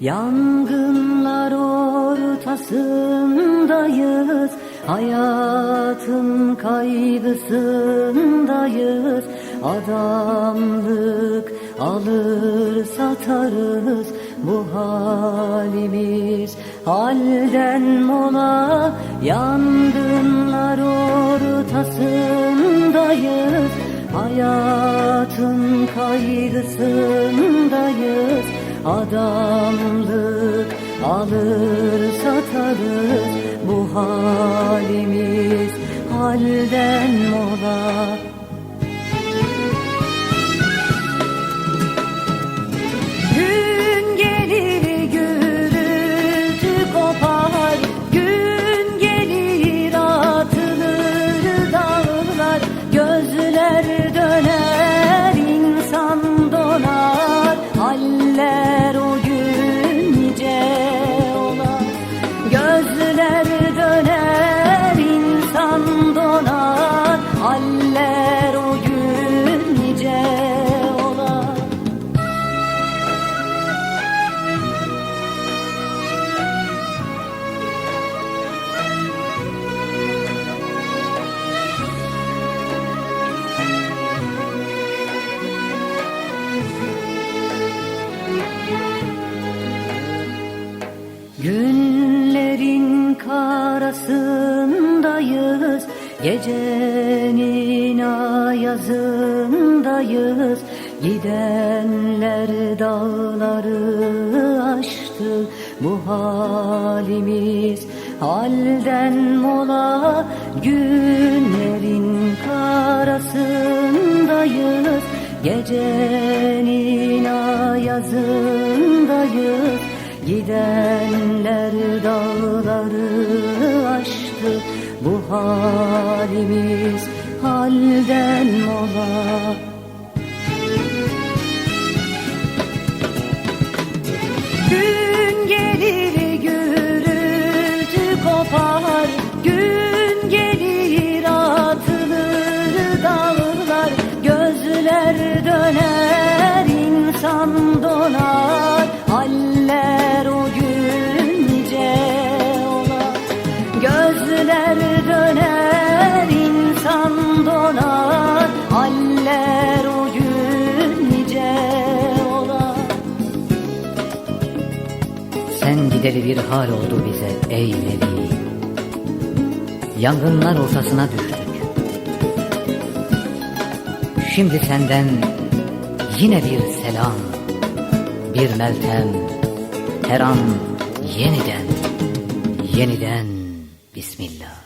Yangınlar ortasındayız Hayatın kaygısındayız Adamlık alır satarız Bu halimiz. Halden mola Yangınlar ortasındayız. Hayatın kaygısındayız. Adamlık alır satarız Bu halimiz. Halden mola Günlerin karasındayız Gecenin ayazındayız. Gidenler dağları aştı Bu halimiz halden mola. Günlerin karasındayız Gecenin ayazındayız Gidenler dağları aştı. Bu halimiz halden mola Gün gelir gürültü kopar. Gün gelir atılır dağlar. Gözler döner insan donar Gözler döner insan donar. Haller o gün nice olar. Sen gideli bir hal oldu bize ey Nebi. Yangınlar ortasına düştük. Şimdi senden yine bir selam Bir meltem. Her an yeniden Yeniden Bismillah